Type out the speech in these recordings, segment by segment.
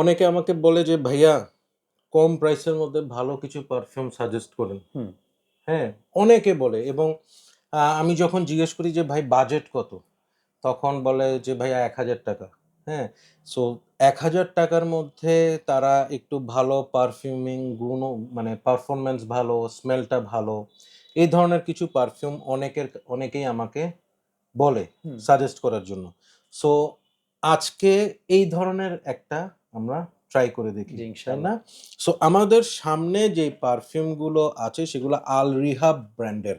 অনেকে আমাকে বলে যে ভাইয়া কম প্রাইসের মধ্যে ভালো কিছু পারফিউম সাজেস্ট করেন। হ্যাঁ অনেকে বলে এবং আমি যখন জিজ্ঞেস করি যে ভাই বাজেট কত? তখন বলে যে ভাইয়া এক হাজার টাকা। হ্যাঁ সো এক হাজার টাকার মধ্যে তারা একটু ভালো পারফিউমিং গুণ মানে পারফরমেন্স ভালো স্মেলটা ভালো এই ধরনের কিছু পারফিউম অনেকের অনেকেই আমাকে বলে সাজেস্ট করার জন্য। সো আজকে এই ধরনের একটা আমরা ট্রাই করে দেখি তাই না? সো আমাদের সামনে যে পারফিউমগুলো আছে সেগুলো আল রিহাব ব্র্যান্ডের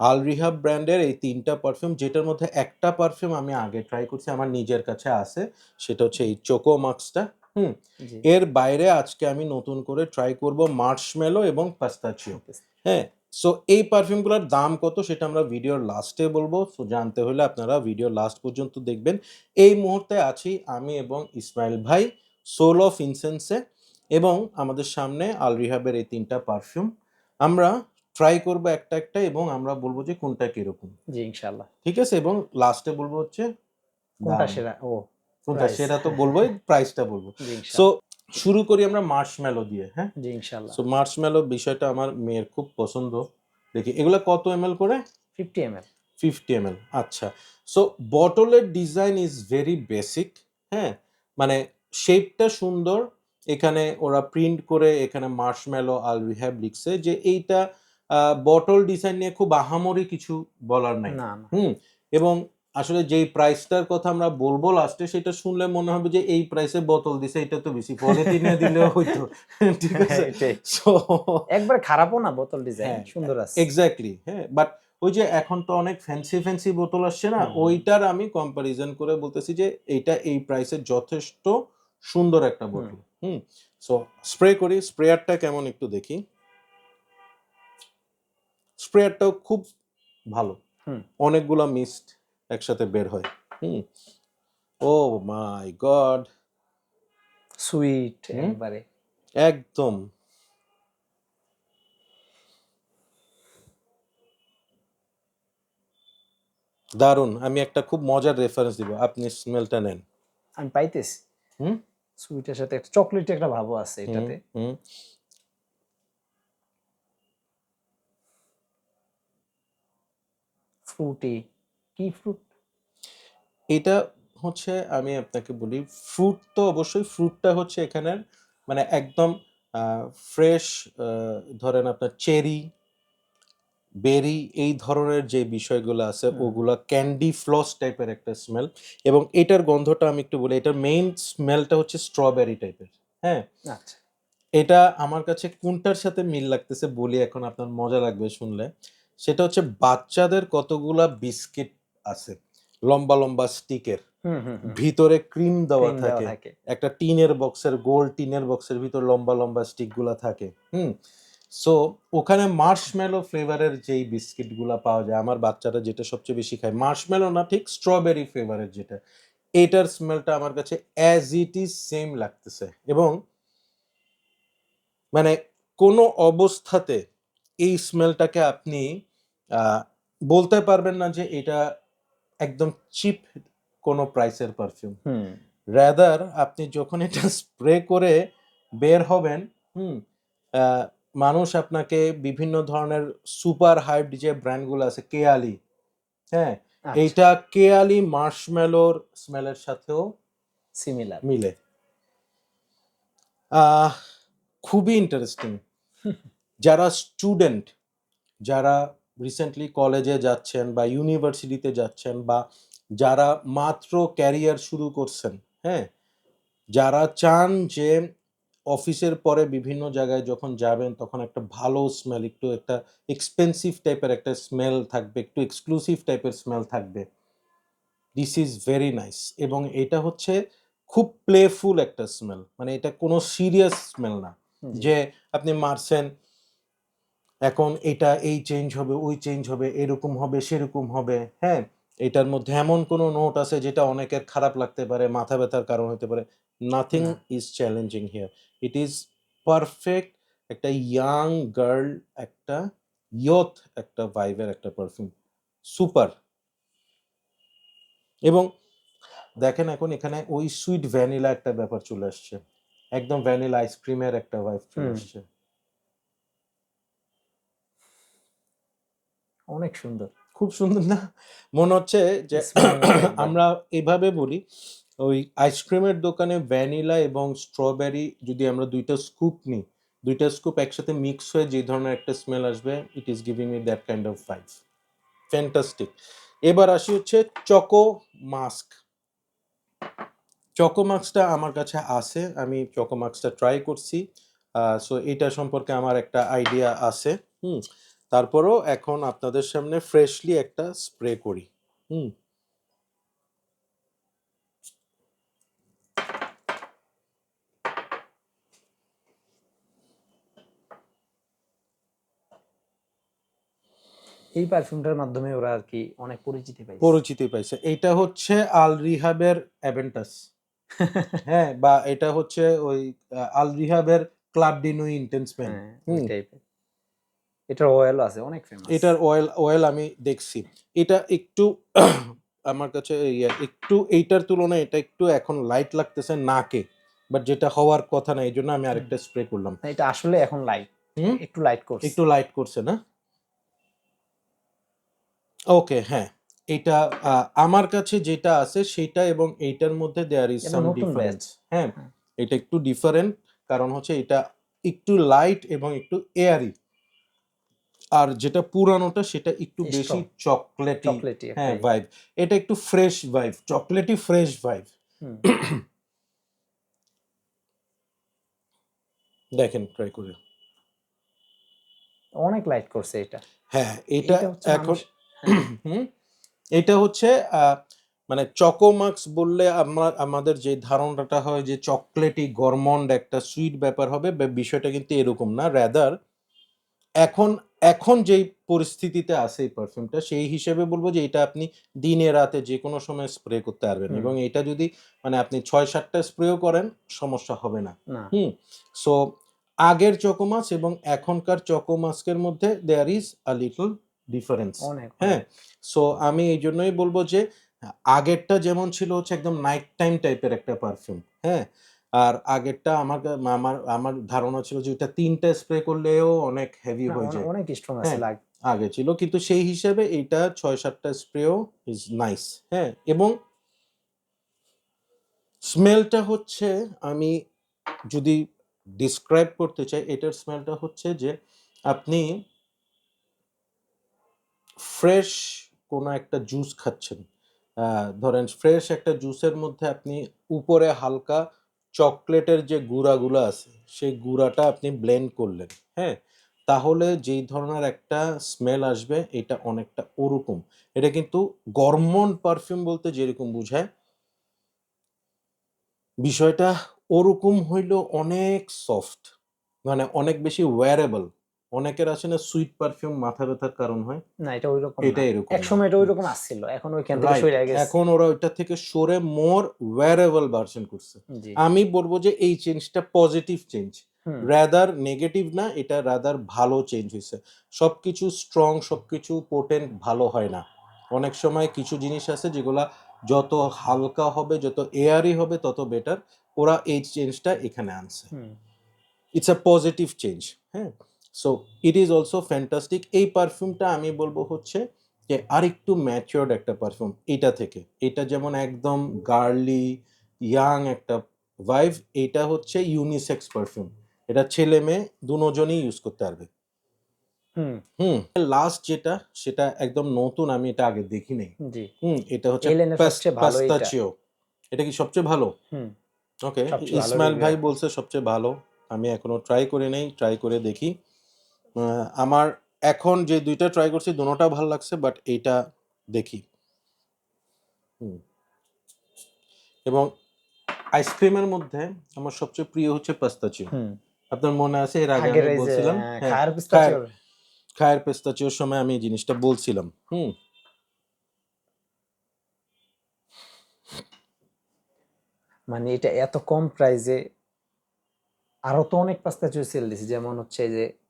আল রিহাব ব্র্যান্ডের এই তিনটা পারফিউম যেটার মধ্যে একটা পারফিউম আমি আগে ট্রাই করছি আমার নিজের কাছে আছে সেটা হচ্ছে এই চোকো মাক্সটা হুম এর বাইরে আজকে আমি নতুন করে ট্রাই করব মার্শমেলো এবং পাস্তাচিও হ্যাঁ? সো এই পারফিউমগুলোর দাম কত সেটা আমরা ভিডিওর লাস্টে বলব। সো জানতে হলে আপনারা ভিডিও লাস্ট পর্যন্ত দেখবেন। এই মুহূর্তে আছি আমি এবং ইসমাইল ভাই। সোল অফ ইনসেন্সে এবং আমাদের সামনে আল রিহাবের এই তিনটা পারফিউম। আমরা ট্রাই করব একটা একটা এবং আমরা বলব যে কোনটা কীরকম। জি ইনশাআল্লাহ। ঠিক আছে? এবং লাস্টে বলব হচ্ছে কোনটা সেরা? ও কোনটা। সেটা তো বলবোই প্রাইসটা বলব। সো শুরু করি আমরা মার্শমেলো দিয়ে হ্যাঁ? জি ইনশাআল্লাহ। সো মার্শমেলো বিষয়টা আমার মেয়ের খুব পছন্দ। দেখি এগুলো কত এম করে? 50 ml ফিফটি এম আচ্ছা। সো বটলের ডিজাইন ইজ ভেরি বেসিক হ্যাঁ? মানে শেপটা সুন্দর। এখানে ওরা প্রিন্ট করে এখানে মার্শমেলো আল রিহ্যাব লিখছে যে এইটা বটল ডিজাইন নিয়ে খুব আহামরি কিছু বলার নাই। হুম? এবং আসলে যেই প্রাইসটার কথা আমরা বলব লাস্টে সেটা শুনলে মনে হবে যে এই প্রাইসে বোতল দিছে এটা তো বেশি পলিথিনে দিলেও হইতো ঠিক আছে? এটাই। সো একবার খারাপও না বোতল ডিজাইন হ্যাঁ, সুন্দর আছে। এক্স্যাক্টলি হ্যাঁ বাট ওই যে এখন তো অনেক ফ্যান্সি ফ্যান্সি বোতল আসছে না ওইটার আমি কম্পারিজন করে বলতেছি যে এটা এই প্রাইসে যথেষ্ট সুন্দর একটা বোতল হুম? সো স্প্রে করি স্প্রেয়ারটা কেমন একটু দেখি। স্প্রেয়ারটাও খুব ভালো। অনেকগুলা মিস্ট একসাথে বের হয়। হুম? ও মাই গড! সুইট একবারে। একদম। দারুণ আমি একটা খুব মজার রেফারেন্স দিব। আপনি স্মেলটা নেন। আমি পাইতেছি। হুম? সুইটের সাথে একটা চকলেট একটা ভাবও আছে এটাতে। ফ্রুটি কি ফ্রুট এটা হচ্ছে আমি আপনাকে বলি ফ্রুট তো অবশ্যই ফ্রুটটা হচ্ছে এখানের মানে একদম ফ্রেশ ধরেন আপনার চেরি বেরি এই ধরনের যে বিষয়গুলো আছে ওগুলা ক্যান্ডি ফ্লস টাইপের একটা স্মেল এবং এটার গন্ধটা আমি একটু বলি এটার মেইন স্মেলটা হচ্ছে স্ট্রবেরি টাইপের হ্যাঁ? আচ্ছা। এটা আমার কাছে কোনটার সাথে মিল লাগতেছে বলি এখন আপনার মজা লাগবে শুনলে। সেটা হচ্ছে বাচ্চাদের কতগুলা বিস্কিট আছে লম্বা লম্বা স্টিকের ভিতরে ক্রিম দেওয়া থাকে। থাকে। একটা টিনের বক্সের গোল টিনের বক্সের ভিতর লম্বা লম্বা স্টিকগুলা থাকে হুম? সো ওখানে মার্শমেলো ফ্লেভারের যেই বিস্কিটগুলো পাওয়া যায় আমার বাচ্চারা যেটা সবচেয়ে বেশি খায় মার্শমেলো না ঠিক স্ট্রবেরি ফ্লেভারের যেটা এটার স্মেলটা আমার কাছে অ্যাজ ইট ইজ সেম লাগতেছে। এবং মানে কোনো অবস্থাতে এই স্মেলটাকে আপনি বলতে পারবেন না যে এটা একদম চিপ কোনো প্রাইসের পারফিউম হুম। র্যাদার আপনি যখন এটা স্প্রে করে বের হবেন হুম মানুষ আপনাকে বিভিন্ন ধরনের সুপার হাইপ যে ব্র্যান্ডগুলো আছে কেয়ালি হ্যাঁ? আচ্ছা। এইটা কেয়ালি মার্শমেলোর স্মেলের সাথেও সিমিলার মিলে। খুবই ইন্টারেস্টিং যারা স্টুডেন্ট যারা রিসেন্টলি কলেজে যাচ্ছেন বা ইউনিভার্সিটিতে যাচ্ছেন বা যারা মাত্র ক্যারিয়ার শুরু করছেন হ্যাঁ? যারা চান যে অফিসের পরে বিভিন্ন জায়গায় যখন যাবেন তখন একটা ভালো স্মেল একটু একটা এক্সপেন্সিভ টাইপের একটা স্মেল থাকবে একটু এক্সক্লুসিভ টাইপের স্মেল থাকবে। দিস ইজ ভেরি নাইস এবং এটা হচ্ছে খুব প্লেফুল একটা স্মেল মানে এটা কোনো সিরিয়াস স্মেল না। যে আপনি মারছেন এখন এটা এই চেঞ্জ হবে ওই চেঞ্জ হবে এরকম হবে সেরকম হবে হ্যাঁ? এটার মধ্যে এমন কোনো নোট আছে যেটা অনেকের খারাপ লাগতে পারে মাথা ব্যথার কারণ হতে পারে। Nothing is challenging here it is perfect একটা ইয়াং গার্ল একটা ইয়থ একটা ভাইবের একটা পারফিউম সুপার এবং দেখেন এখন এখানে ওই সুইট ভ্যানিলা একটা ব্যাপার চলে আসছে। একদম ভ্যানিলা আইসক্রিমের একটা ভাইব চলে। আসছে। অনেক সুন্দর। খুব সুন্দর না? মনে হচ্ছে যে আমরা এভাবে বলি ওই আইসক্রিমের দোকানে ভ্যানিলা এবং স্ট্রবেরি যদি আমরা দুইটা স্কুপ নিই, দুইটা স্কুপ একসাথে মিক্স হয়ে যে ধরনের একটা স্মেল আসবে it is giving me that kind of five fantastic এবার আসি হচ্ছে চকো মাস্ক চকো মাস্কটা আমার কাছে আছে, আমি চকো মাস্কটা ট্রাই করছি সো এটা সম্পর্কে আমার একটা আইডিয়া আছে, হুম। তারপরও এখন আপনাদের সামনে ফ্রেশলি একটা স্প্রে করি, হুম। এই পারফিউমটার মাধ্যমে ওরা আর কি অনেক পরিচিতি পাইছে। পরিচিতি পাইছে। এটা হচ্ছে আল রিহাবের অ্যাভেন্টাস হ্যাঁ বা এটা হচ্ছে ওই আল রিহাবের ক্লাব ডিনো ইন্টেন্সম্যান হ্যাঁ, ওই টাইপের এটার অয়েল আছে অনেক ফেমাস এটার অয়েল অয়েল আমি দেখছি। এটা একটু আমার কাছে ইয়ে, একটু এইটার তুলনায় এটা একটু এখন লাইট লাগতেছে নাকে বাট যেটা হওয়ার কথা না এই জন্য আমি আরেকটা স্প্রে করলাম। এটা আসলে এখন লাইট হুম? একটু লাইট করছে। একটু লাইট করছে না? ওকে হ্যাঁ। এটা আমার কাছে যেটা আছে সেটা এবং এইটার মধ্যে দেয়ার ইজ সাম ডিফারেন্স হ্যাঁ। এটা একটু ডিফারেন্ট কারণ হচ্ছে এটা একটু লাইট এবং একটু এয়ারি আর যেটা পুরানোটা সেটা একটু বেশি চকলেটি হ্যাঁ ভাইব এটা একটু fresh vibe chocolatey fresh vibe দেখেন ট্রাই করে। অনেক লাইট করছে এটা। হ্যাঁ এটা এখন এটা হচ্ছে মানে চকোমাক্স বললে আমরা আমাদের যে ধারণাটা হয় যে চকলেটি গরমন্ড একটা সুইট ব্যাপার হবে বিষয়টা কিন্তু এরকম না। র্যাদার এখন এখন যেই পরিস্থিতিতে আছে এই পারফিউমটা সেই হিসেবে বলব যে এটা আপনি দিনে রাতে যে কোনো সময় স্প্রে করতে পারবেন এবং এটা যদি মানে আপনি ছয় সাতটা স্প্রেও করেন সমস্যা হবে না। না। হুম? সো আগের চকোমাস এবং এখনকার চকোমাস্কের মধ্যে there is a little difference হ্যাঁ? সো আমি এই জন্যই বলব যে আগেরটা যেমন ছিল হচ্ছে একদম নাইট টাইম টাইপের একটা পারফিউম হ্যাঁ? আর আগেরটা আমার আমার আমার ধারণা ছিল যে এটা তিনটা স্প্রে করলেও অনেক হেভি হয়ে যায়। অনেক স্ট্রং আছে হ্যাঁ। আগে ছিল। কিন্তু সেই হিসেবে এইটা ছয় সাতটা স্প্রেও ইজ নাইস হ্যাঁ? এবং স্মেলটা হচ্ছে আমি যদি ডিসক্রাইব করতে চাই এটার স্মেলটা হচ্ছে যে আপনি ফ্রেশ কোনো একটা জুস খাচ্ছেন। ধরেন ফ্রেশ একটা জুসের মধ্যে আপনি উপরে হালকা চকলেটের যে গুঁড়াগুলো আছে, সেই গুঁড়াটা আপনি ব্লেন্ড করলেন হ্যাঁ? তাহলে যেই ধরনের একটা স্মেল আসবে, এটা অনেকটা ওরকম। এটা কিন্তু গরমন পারফিউম বলতে যেরকম বোঝায়, বিষয়টা ওরকম হইলেও অনেক সফট মানে অনেক বেশি ওয়ারেবল অনেকের আছে না সুইট পারফিউম মাথা ব্যথার কারণ হয়। না এটা ওইরকম এটা এরকম এক সময় এটা ওইরকম আসছিল এখন ওইখান থেকে সরে গেছে। এখন ওরা ওইটা থেকে সরে মোর ওয়ারেবল ভার্সন করছে। আমি বলব যে এই চেঞ্জটা পজিটিভ চেঞ্জ রাদার নেগেটিভ না এটা রাদার ভালো চেঞ্জ হয়েছে। সবকিছু স্ট্রং সবকিছু পোটেন্ট ভালো হয় না। অনেক সময় কিছু জিনিস আছে যেগুলা যত হালকা হবে যত এয়ারি হবে তত বেটার ওরা এই চেঞ্জটা এখানে আনছে। ইটস আ পজিটিভ চেঞ্জ হ্যাঁ? So it is also fantastic এই পারফিউমটা আমি বলব হচ্ছে যে আরেকটু ম্যাচিওর্ড একটা পারফিউম এটা থেকে। এটা যেমন একদম গার্লি ইয়াং একটা ভাইভ এটা হচ্ছে ইউনিসেক্স পারফিউম এটা ছেলে মেয়ে দুজনই ইউজ করতে পারবে। হুম, হুম। লাস্ট যেটা সেটা একদম নতুন আমি এটা আগে দেখি নাই হুম এটা হচ্ছে। পাস্তাচিও এটা কি সবচেয়ে ভালো? হুম, ওকে ইসমাইল ভাই বলছে সবচেয়ে ভালো। আমি এখনও ট্রাই করে নেই ট্রাই করে দেখি। আমার এখন যে দুইটা ট্রাই করছি দুটোটা ভালো লাগছে বাট এইটা দেখি। হুম। এবং আইসক্রিমের মধ্যে আমার সবচেয়ে প্রিয় হচ্ছে পাস্তাচিও আপনার মনে আছে? এর আগে আমি বলছিলাম। আহ, হ্যাঁ, খায়ের পেস্তাচিওর সময় আমি এই জিনিসটা বলছিলাম। হুম। মানে এটা এত কম প্রাইসে আরও তো অনেক পাস্তাচিও সেল দিছে যেমন হচ্ছে যে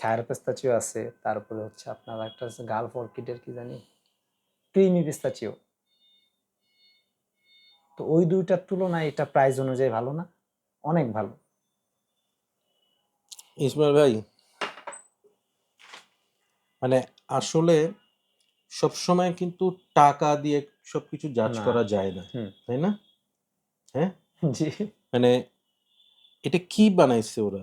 খায়ের পেস্তাচিও আছে তারপরে হচ্ছে আপনার একটা আছে গালফ অর্কিডের কি জানি ক্রিমি পিস্তাচিও। তো ওই দুইটার তুলনায় এটা প্রাইস অনুযায়ী ভালো না? অনেক ভালো। ইসমাইল ভাই মানে আসলে সবসময় কিন্তু টাকা দিয়ে সবকিছু জাজ। করা যায় না। তাই না? হ্যাঁ? জি। মানে এটা কি বানাইছে ওরা?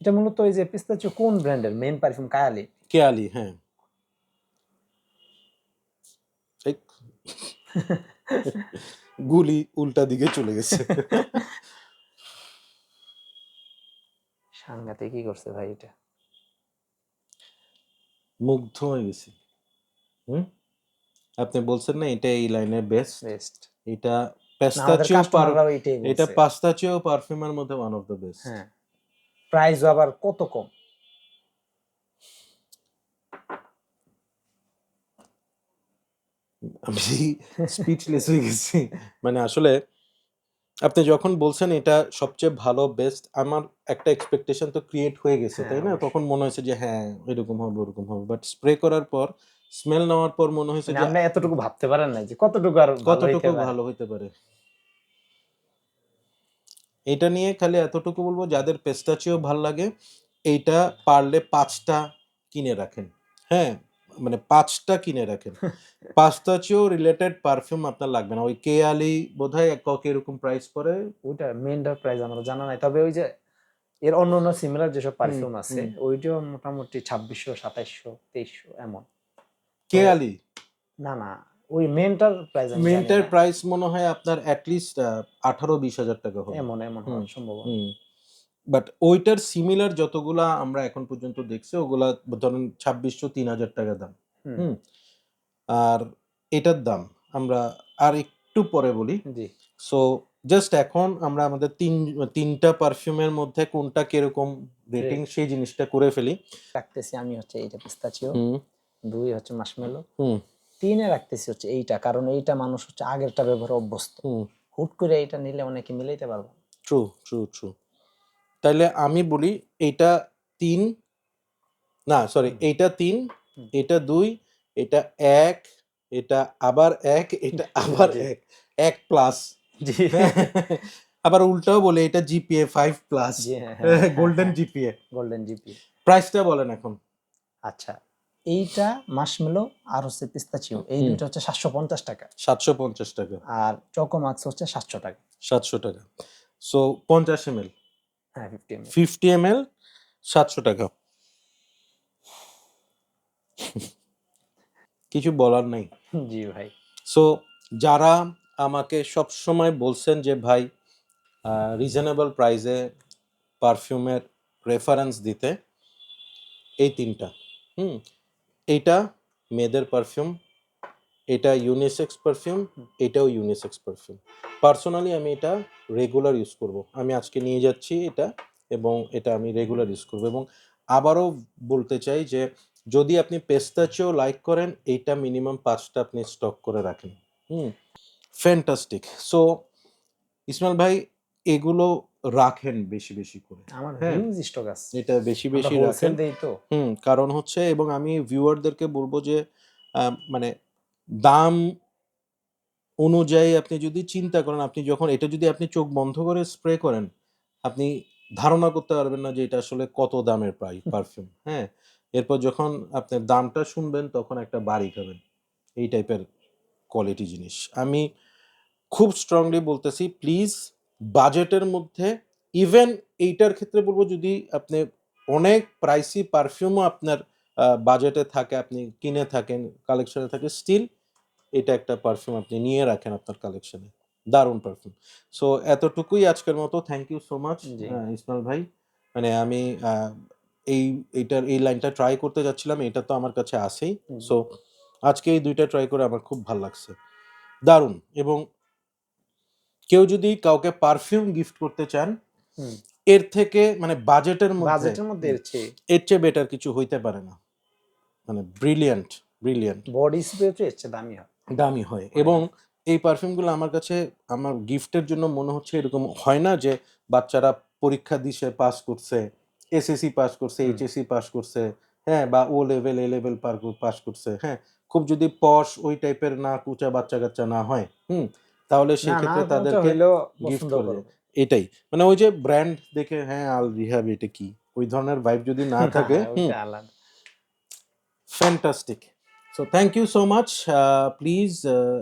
এটা মূলত ওই যে পিস্তাচিও কোন ব্র্যান্ডের? Main perfume কায়ালি? কেয়ালি হ্যাঁ। গুলি উল্টা দিকে চলে গেছে। সাংঘাতে কি করছে ভাই এটা? মুগ্ধ হয়ে গেছি। হুম? আপনি বলছেন না এটা এই লাইনের বেস্ট বেস্ট এটা পেস্তাচিও এটা। পাস্তাচিও পারফিউমের মধ্যে ওয়ান অফ দ্য বেস্ট হ্যাঁ। প্রাইস আবার কত কম? আমি স্পিচলেস হয়ে গেছি। মানে আসলে আপনি যখন বলছেন এটা সবচেয়ে ভালো বেস্ট আমার একটা এক্সপেকটেশন তো ক্রিয়েট হয়ে গেছে হ্যাঁ, তাই না তখন মনে হয়েছে যে হ্যাঁ এরকম হবে ওরকম হবে। বাট স্প্রে করার পর স্মেল নেওয়ার পর মনে হয়েছে মানে যে আপনি এতটুকু ভাবতে পারেন না যে কতটুকু আর কতটুকু ভালো হইতে পারে। এটা নিয়ে খালি এতটুকু বলব যাদের পেস্তাচিও ভালো লাগে এইটা পারলে পাঁচটা কিনে রাখেন। হ্যাঁ মানে পাঁচটা কিনে রাখেন। পাস্তাচিও রিলেটেড পারফিউম আপনার লাগবে না। ওই কে আলি বোধ হয় কক এরকম প্রাইস পরে ওইটা মেনটার প্রাইস আমার জানা নাই। তবে ওই যে এর অন্য অন্য সিমিলার যেসব পারফিউম আছে। ওইটাও মোটামুটি ছাব্বিশশো সাতাইশশো তেইশশো এমন। কে আলি? না না ওই মেনটার প্রাইস মিন্টের প্রাইস মনে হয় আপনার অ্যাটলিস্ট আঠারো বিশ হাজার টাকা হবে। এমন এমন সম্ভব বাট ওইটার সিমিলার যতগুলা আমরা এখন পর্যন্ত দেখছি ওগুলা ধরেন ছাব্বিশশো তিন হাজার টাকা দাম। হুম। আর এটার দাম আমরা আর একটু পরে বলি। সো জাস্ট এখন আমরা আমাদের তিন তিনটা পারফিউমের মধ্যে কোনটা কীরকম রেটিং সেই জিনিসটা করে ফেলি। রাখতেছি আমি হচ্ছে এইটা পিস্তাচিও। দুই হচ্ছে মাসমেলো হুম। তিনে রাখতেছি হচ্ছে এইটা কারণ এইটা মানুষ হচ্ছে আগেরটা ব্যবহার অভ্যস্ত। হুট করে এইটা নিলে অনেকে মিলাইতে পারব ট্রু ট্রু ট্রু তাহলে আমি বলি এইটা তিন না সরি এইটা তিন এটা দুই এটা এক এটা আবার এক এটা আবার এক এক প্লাস জি। আবার উল্টাও বলে এটা GPA five plus golden GPA golden GPA প্রাইসটা বলেন এখন। আচ্ছা এইটা মাসমেলো আর হচ্ছে পিস্তাচিও এই। দুইটা হচ্ছে সাতশো পঞ্চাশ টাকা। সাতশো পঞ্চাশ টাকা। আর চকোমাক্স হচ্ছে সাতশো টাকা। সাতশো টাকা। সো পঞ্চাশ এম এল হ্যাঁ fifty M fifty M L সাতশো টাকা। কিছু বলার নাই। জি ভাই। সো যারা আমাকে সব সময় বলছেন যে ভাই রিজনেবল প্রাইসে পারফিউমের রেফারেন্স দিতে এই তিনটা। হুম? এইটা মেয়েদের পারফিউম এটা ইউনিসেক্স পারফিউম এটাও ইউনিসেক্স পারফিউম পার্সোনালি আমি এটা রেগুলার ইউজ করব। আমি আজকে নিয়ে যাচ্ছি এটা এবং এটা আমি রেগুলার ইউজ করব এবং আবারও বলতে চাই যে যদি আপনি পেস্তাচিও লাইক করেন এইটা মিনিমাম পাঁচটা আপনি স্টক করে রাখেন। হুম? ফ্যান্টাস্টিক সো ইসমাইল ভাই, এগুলো রাখেন বেশি বেশি করে। আমার হ্যাঁ। হিউজ স্টক আছে। এটা বেশি বেশি রাখেন। দেই তো। হুম কারণ হচ্ছে এবং আমি ভিউয়ারদেরকে বলব যে মানে দাম অনুযায়ী আপনি যদি চিন্তা করেন আপনি যখন এটা যদি আপনি চোখ বন্ধ করে স্প্রে করেন আপনি ধারণা করতে পারবেন না যে এটা আসলে কত দামের প্রাই পারফিউম হ্যাঁ? এরপর যখন আপনি দামটা শুনবেন তখন একটা বাড়ি খাবেন। এই টাইপের কোয়ালিটি জিনিস। আমি খুব স্ট্রংলি বলতেছি প্লিজ বাজেটের মধ্যে ইভেন এইটার ক্ষেত্রে বলব যদি আপনি অনেক প্রাইসি পারফিউমও আপনার বাজেটে থাকে আপনি কিনে থাকেন কালেকশনে থাকে স্টিল এটা একটা পারফিউম আপনি নিয়ে রাখেন আপনার কালেকশনে দারুণ পারফিউম সো এতটুকুই আজকের মতো। Thank you so much ji. Ismail ভাই। মানে আমি এই এইটার এই লাইনটা ট্রাই করতে যাচ্ছিলাম এটা তো আমার কাছে আসেই। সো আজকে এই দুইটা ট্রাই করে আমার খুব ভালো লাগছে। দারুণ। এবং কেউ যদি কাউকে পারফিউম গিফট করতে চান এর থেকে মানে বাজেটের মধ্যে বাজেটের মধ্যে এর চেয়ে। এর চেয়ে বেটার কিছু হইতে পারে না। মানে ব্রিলিয়ান্ট ব্রিলিয়ান্ট বডি স্প্রে তো এর চেয়ে দামি হয়। দামি হয়। এবং এই পারফিউমগুলো আমার কাছে আমার গিফটের জন্য মনে হচ্ছে এরকম হয় না যে বাচ্চারা পরীক্ষা দিছে পাস করছে এসএসসি পাস করছে। এইচএসসি পাস করছে হ্যাঁ বা ও লেভেল এ লেভেল পার পাস করছে হ্যাঁ। খুব যদি পশ ওই টাইপের না কুচা বাচ্চা কাচ্চা না হয় হুম তাহলে সেক্ষেত্রে তাদেরকে গিফট করে করবে। এটাই। মানে ওই যে ব্র্যান্ড দেখে হ্যাঁ আল রিহাব এটা কি? ওই ধরনের ভাইব যদি না থাকে fantastic so thank you so much please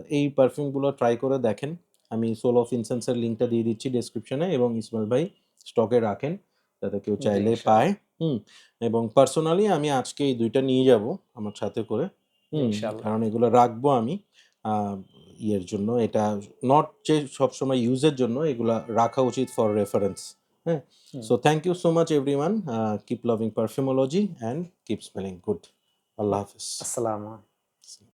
এই পারফিউমগুলো ট্রাই করে দেখেন। আমি সোল অফ ইনসেন্সের লিঙ্কটা দিয়ে দিচ্ছি ডেসক্রিপশনে এবং ইসমাইল ভাই স্টকে রাখেন যাতে কেউ চাইলে পায়। হুম এবং পার্সোনালি আমি আজকে এই দুইটা নিয়ে যাব আমার সাথে করে। হুম কারণ এগুলো রাখব আমি। ইয়ের জন্য এটা নট যে সবসময় ইউজের জন্য এগুলা রাখা উচিত ফর রেফারেন্স হ্যাঁ? So thank you so much everyone keep loving Perfumology and keep smelling good আল্লাহ হাফিজ। আসসালামু আলাইকুম।